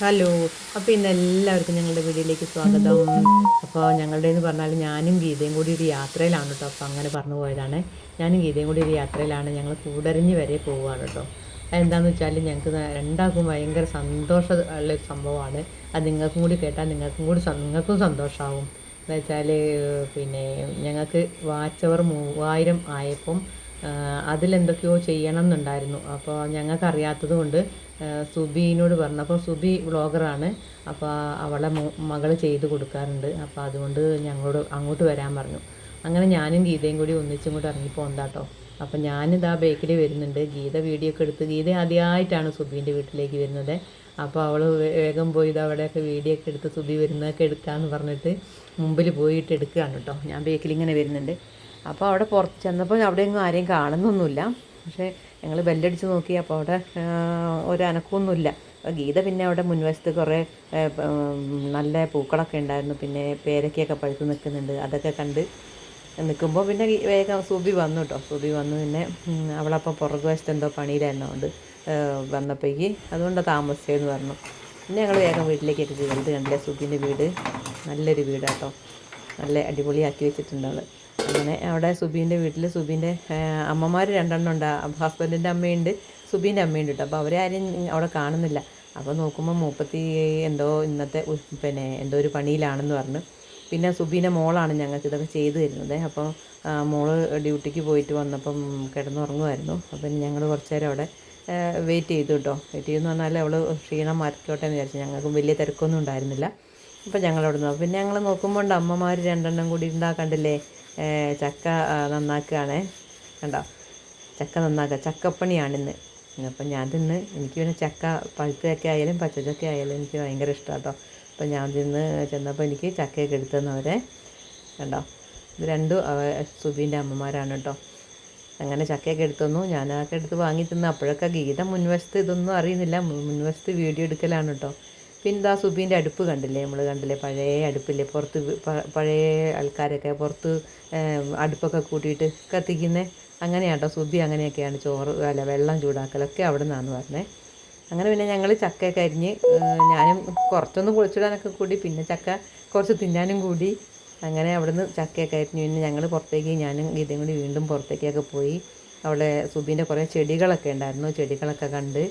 Hello. അപ്പോൾ ഇന്ന് എല്ലാവർക്കും ഞങ്ങളുടെ വീഡിയോയിലേക്ക് സ്വാഗതം അപ്പോൾ ഞങ്ങളുടെ എന്ന് പറഞ്ഞാൽ ഞാനും ഗീതയും കൂടി ഒരു യാത്രയിലാണ് കേട്ടോ. അപ്പോൾ അങ്ങനെ പറഞ്ഞു പോയതാണ്. ഞാനും ഗീതയും കൂടി ഒരു യാത്രയിലാണ്. ഞങ്ങൾ കൂടരഞ്ഞ് വരെ പോവുകയാണ് കേട്ടോ. അതെന്താണെന്ന് വെച്ചാൽ ഞങ്ങൾക്ക് രണ്ടാൾക്കും ഭയങ്കര സന്തോഷ ഉള്ള ഒരു സംഭവമാണ്. അത് നിങ്ങൾക്കും കൂടി കേട്ടാൽ നിങ്ങൾക്കും കൂടി നിങ്ങൾക്കും സന്തോഷമാവും എന്ന് വെച്ചാൽ പിന്നെ ഞങ്ങൾക്ക് വാച്ച് അവർ മൂവായിരം ആയപ്പം അതിലെന്തൊക്കെയോ ചെയ്യണം എന്നുണ്ടായിരുന്നു അപ്പോൾ ഞങ്ങൾക്കറിയാത്തത് കൊണ്ട് സുബീനോട് പറഞ്ഞു. അപ്പോൾ സുബി വ്ളോഗറാണ്. അപ്പോൾ അവളെ മകൾ ചെയ്ത് കൊടുക്കാറുണ്ട്. അപ്പോൾ അതുകൊണ്ട് ഞങ്ങളോട് അങ്ങോട്ട് വരാൻ പറഞ്ഞു. അങ്ങനെ ഞാനും ഗീതയും കൂടി ഒന്നിച്ചും കൂടി ഇറങ്ങിപ്പോന്താട്ടോ അപ്പോൾ ഞാനിതാ ബേക്കിൽ വരുന്നുണ്ട്. ഗീത വീഡിയോ ഒക്കെ എടുത്ത് ഗീത ആദ്യമായിട്ടാണ് സുബീന്റെ വീട്ടിലേക്ക് വരുന്നത്. അപ്പോൾ അവൾ വേഗം പോയി ഇത് അവിടെയൊക്കെ വീഡിയോ ഒക്കെ എടുത്ത് സുബി വരുന്നതൊക്കെ എടുക്കാമെന്ന് പറഞ്ഞിട്ട് മുമ്പിൽ പോയിട്ട് എടുക്കുകയാണ് കേട്ടോ. ഞാൻ ബേക്കിൽ ഇങ്ങനെ വരുന്നുണ്ട്. അപ്പോൾ അവിടെ പുറത്ത് ചെന്നപ്പോൾ അവിടെ ഒന്നും ആരെയും കാണുന്നൊന്നുമില്ല. പക്ഷേ ഞങ്ങൾ ബെല്ലടിച്ച് നോക്കി അപ്പോൾ അവിടെ ഒരു അനക്കമൊന്നുമില്ല. അപ്പോൾ ഗീത പിന്നെ അവിടെ മുൻവശത്ത് കുറേ നല്ല പൂക്കളൊക്കെ ഉണ്ടായിരുന്നു. പിന്നെ പേരക്കയൊക്കെ പഴുത്ത് നിൽക്കുന്നുണ്ട്. അതൊക്കെ കണ്ട് നിൽക്കുമ്പോൾ പിന്നെ വേഗം സുബി വന്നു കേട്ടോ സുബി വന്നു പിന്നെ അവളപ്പം പുറകു വശത്ത് എന്തോ പണിയിലായിരുന്നു അതുകൊണ്ട് വന്നപ്പോഴേക്ക് അതുകൊണ്ട് താമസിച്ചതെന്ന് പറഞ്ഞു. പിന്നെ ഞങ്ങൾ വേഗം വീട്ടിലേക്കൊക്കെ കയറി ഇത് കണ്ടില്ലേ? സുബിന്റെ വീട്. നല്ലൊരു വീടാട്ടോ നല്ല അടിപൊളിയാക്കി വെച്ചിട്ടുണ്ട് അവൾ അങ്ങനെ അവിടെ സുബീന്റെ വീട്ടിൽ സുബീന്റെ അമ്മമാർ രണ്ടെണ്ണം ഉണ്ട്. ഹസ്ബൻഡിന്റെ അമ്മയുണ്ട് സുബീന്റെ അമ്മയുണ്ട് കേട്ടോ. അപ്പോൾ അവരെ ആരും അവിടെ കാണുന്നില്ല. അപ്പോൾ നോക്കുമ്പോൾ മൂപ്പത്തി എന്തോ ഇന്നത്തെ പിന്നെ എന്തോ ഒരു പണിയിലാണെന്ന് പറഞ്ഞു. പിന്നെ സുബീന്റെ മോളാണ് ഞങ്ങൾക്ക് ഇതൊക്കെ ചെയ്തു തരുന്നത്. അപ്പോൾ മോൾ ഡ്യൂട്ടിക്ക് പോയിട്ട് വന്നപ്പം കിടന്നുറങ്ങുമായിരുന്നു. അപ്പം ഞങ്ങൾ കുറച്ച് നേരം അവിടെ വെയിറ്റ് ചെയ്തു കേട്ടോ. വെയിറ്റ് ചെയ്തെന്ന് പറഞ്ഞാൽ അവൾ ക്ഷീണം മാറ്റിക്കോട്ടെ എന്ന് വിചാരിച്ചു. ഞങ്ങൾക്കും വലിയ തിരക്കൊന്നും ഉണ്ടായിരുന്നില്ല. അപ്പോൾ ഞങ്ങൾ അവിടെ നിന്ന് പിന്നെ ഞങ്ങൾ നോക്കുമ്പോൾ അമ്മമാർ രണ്ടെണ്ണം കൂടി ഉണ്ടാക്കണ്ടില്ലേ ചക്ക നന്നാക്കുകയാണ്. കണ്ടോ? ചക്ക നന്നാക്കുക. ചക്കപ്പണിയാണിന്ന് അപ്പം ഞാൻ തിന്ന് എനിക്ക് പിന്നെ ചക്ക പഴുത്തതൊക്കെ ആയാലും പച്ചച്ചക്ക ആയാലും എനിക്ക് ഭയങ്കര ഇഷ്ടമാണ് കേട്ടോ അപ്പം ഞാൻ തിന്ന് ചെന്നപ്പോൾ എനിക്ക് ചക്കയൊക്കെ എടുത്തു തന്നവരെ കണ്ടോ? ഇത് രണ്ടും സുബീന്റെ അമ്മമാരാണ് കേട്ടോ അങ്ങനെ ചക്കയൊക്കെ എടുത്തു ഞാൻ അതൊക്കെ എടുത്ത് വാങ്ങി തിന്ന്. അപ്പോഴൊക്കെ ഗീത മുൻവശത്ത് ഇതൊന്നും അറിയുന്നില്ല. മുൻവശത്ത് വീഡിയോ എടുക്കലാണ് കേട്ടോ പിന്നെ ഇതാ സുബീന്റെ അടുപ്പ് കണ്ടില്ലേ? നമ്മൾ കണ്ടില്ലേ പഴയ അടുപ്പില്ലേ? പുറത്ത് പഴയ ആൾക്കാരൊക്കെ പുറത്ത് അടുപ്പൊക്കെ കൂട്ടിയിട്ട് കത്തിക്കുന്നത് അങ്ങനെയാട്ടോ സുബി അങ്ങനെയൊക്കെയാണ് ചോറ് അല്ല വെള്ളം ചൂടാക്കലൊക്കെ അവിടെ നിന്നാണ് പറഞ്ഞത് അങ്ങനെ പിന്നെ ഞങ്ങൾ ചക്കയൊക്കെ അരിഞ്ഞ് ഞാനും കുറച്ചൊന്ന് പൊളിച്ചിടാനൊക്കെ കൂടി പിന്നെ ചക്ക കുറച്ച് തിന്നാനും കൂടി. അങ്ങനെ അവിടുന്ന് ചക്കയൊക്കെ അരിഞ്ഞ് പിന്നെ ഞങ്ങൾ പുറത്തേക്ക് ഞാനും ഗീതയും കൂടി വീണ്ടും പുറത്തേക്കൊക്കെ പോയി. അവിടെ സുബീന്റെ കുറേ ചെടികളൊക്കെ ഉണ്ടായിരുന്നു. ചെടികളൊക്കെ കണ്ട്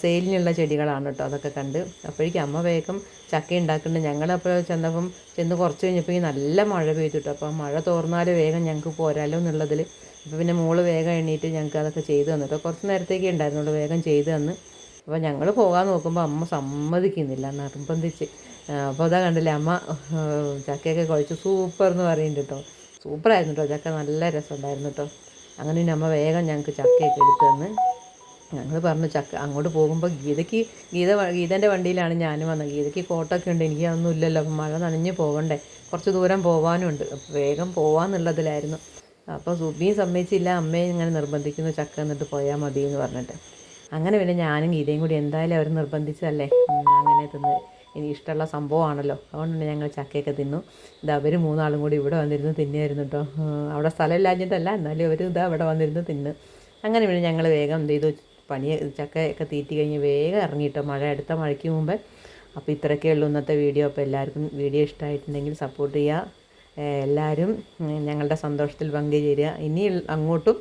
സെയിലിനുള്ള ചെടികളാണ് കേട്ടോ അതൊക്കെ കണ്ട്. അപ്പോഴേക്കും അമ്മ വേഗം ചക്ക ഉണ്ടാക്കുന്നുണ്ട്. ഞങ്ങളപ്പോൾ ചെന്നപ്പം ചെന്ന് കുറച്ച് കഴിഞ്ഞപ്പോൾ ഈ നല്ല മഴ പെയ്തു കേട്ടോ. അപ്പോൾ മഴ തോർന്നാൽ വേഗം ഞങ്ങൾക്ക് പോരാലോ എന്നുള്ളതിൽ. അപ്പോൾ പിന്നെ മോൾ വേഗം എണ്ണീറ്റ് ഞങ്ങൾക്ക് അതൊക്കെ ചെയ്തു തന്നു കേട്ടോ. കുറച്ച് നേരത്തേക്ക് ഉണ്ടായിരുന്നുള്ളൂ വേഗം ചെയ്തു തന്ന്. അപ്പോൾ ഞങ്ങൾ പോകാൻ നോക്കുമ്പോൾ അമ്മ സമ്മതിക്കുന്നില്ല നിർബന്ധിച്ച്. അപ്പോൾ അതാ കണ്ടില്ലേ അമ്മ ചക്കയൊക്കെ കുഴച്ച് സൂപ്പർ എന്ന് പറയുന്നുണ്ട് കേട്ടോ. സൂപ്പറായിരുന്നു കേട്ടോ ചക്ക നല്ല രസമുണ്ടായിരുന്നു കേട്ടോ. അങ്ങനെ അമ്മ വേഗം ഞങ്ങൾക്ക് ചക്കയൊക്കെ എടുത്തു തന്ന്. ഞങ്ങൾ പറഞ്ഞു ചക്ക അങ്ങോട്ട് പോകുമ്പോൾ ഗീതയ്ക്ക് ഗീത ഗീതന്റെ വണ്ടിയിലാണ് ഞാനും വന്നത്. ഗീതയ്ക്ക് കോട്ടൊക്കെ ഉണ്ട്. എനിക്ക് അതൊന്നും ഇല്ലല്ലോ. മഴ നനഞ്ഞ് പോകണ്ടേ കുറച്ച് ദൂരം പോകാനുണ്ട് വേഗം പോകാമെന്നുള്ളതിലായിരുന്നു അപ്പോൾ സുബിയും സമ്മതിച്ചില്ല. അമ്മയും ഇങ്ങനെ നിർബന്ധിക്കുന്നു ചക്ക എന്നിട്ട് പോയാൽ മതി എന്ന് പറഞ്ഞിട്ട്. അങ്ങനെ പിന്നെ ഞാനും ഗീതയും കൂടി എന്തായാലും അവർ നിർബന്ധിച്ചതല്ലേ? അങ്ങനെ തിന്ന്. ഇനി ഇഷ്ടമുള്ള സംഭവമാണല്ലോ. അതുകൊണ്ട് ഞങ്ങൾ ചക്കയൊക്കെ തിന്നു. ഇത് അവർ മൂന്നാളും കൂടി ഇവിടെ വന്നിരുന്ന് തിന്നായിരുന്നു കേട്ടോ അവിടെ അവിടെ സ്ഥലമില്ലാഞ്ഞിട്ടല്ല. എന്നാലും അവർ ഇതാ ഇവിടെ വന്നിരുന്ന് തിന്ന്. അങ്ങനെ പിന്നെ ഞങ്ങൾ വേഗം എന്ത് ചെയ്തു? പണി ചക്കയൊക്കെ തീറ്റി കഴിഞ്ഞ് വേഗം ഇറങ്ങിയിട്ടോ മഴ എടുത്ത മഴയ്ക്ക് മുമ്പേ. അപ്പോൾ ഇത്രയൊക്കെ ഉള്ളൂ ഇന്നത്തെ വീഡിയോ. അപ്പോൾ എല്ലാവർക്കും വീഡിയോ ഇഷ്ടമായിട്ടുണ്ടെങ്കിൽ സപ്പോർട്ട് ചെയ്യുക. എല്ലാവരും ഞങ്ങളുടെ സന്തോഷത്തിൽ പങ്കുചേരുക. ഇനി അങ്ങോട്ടും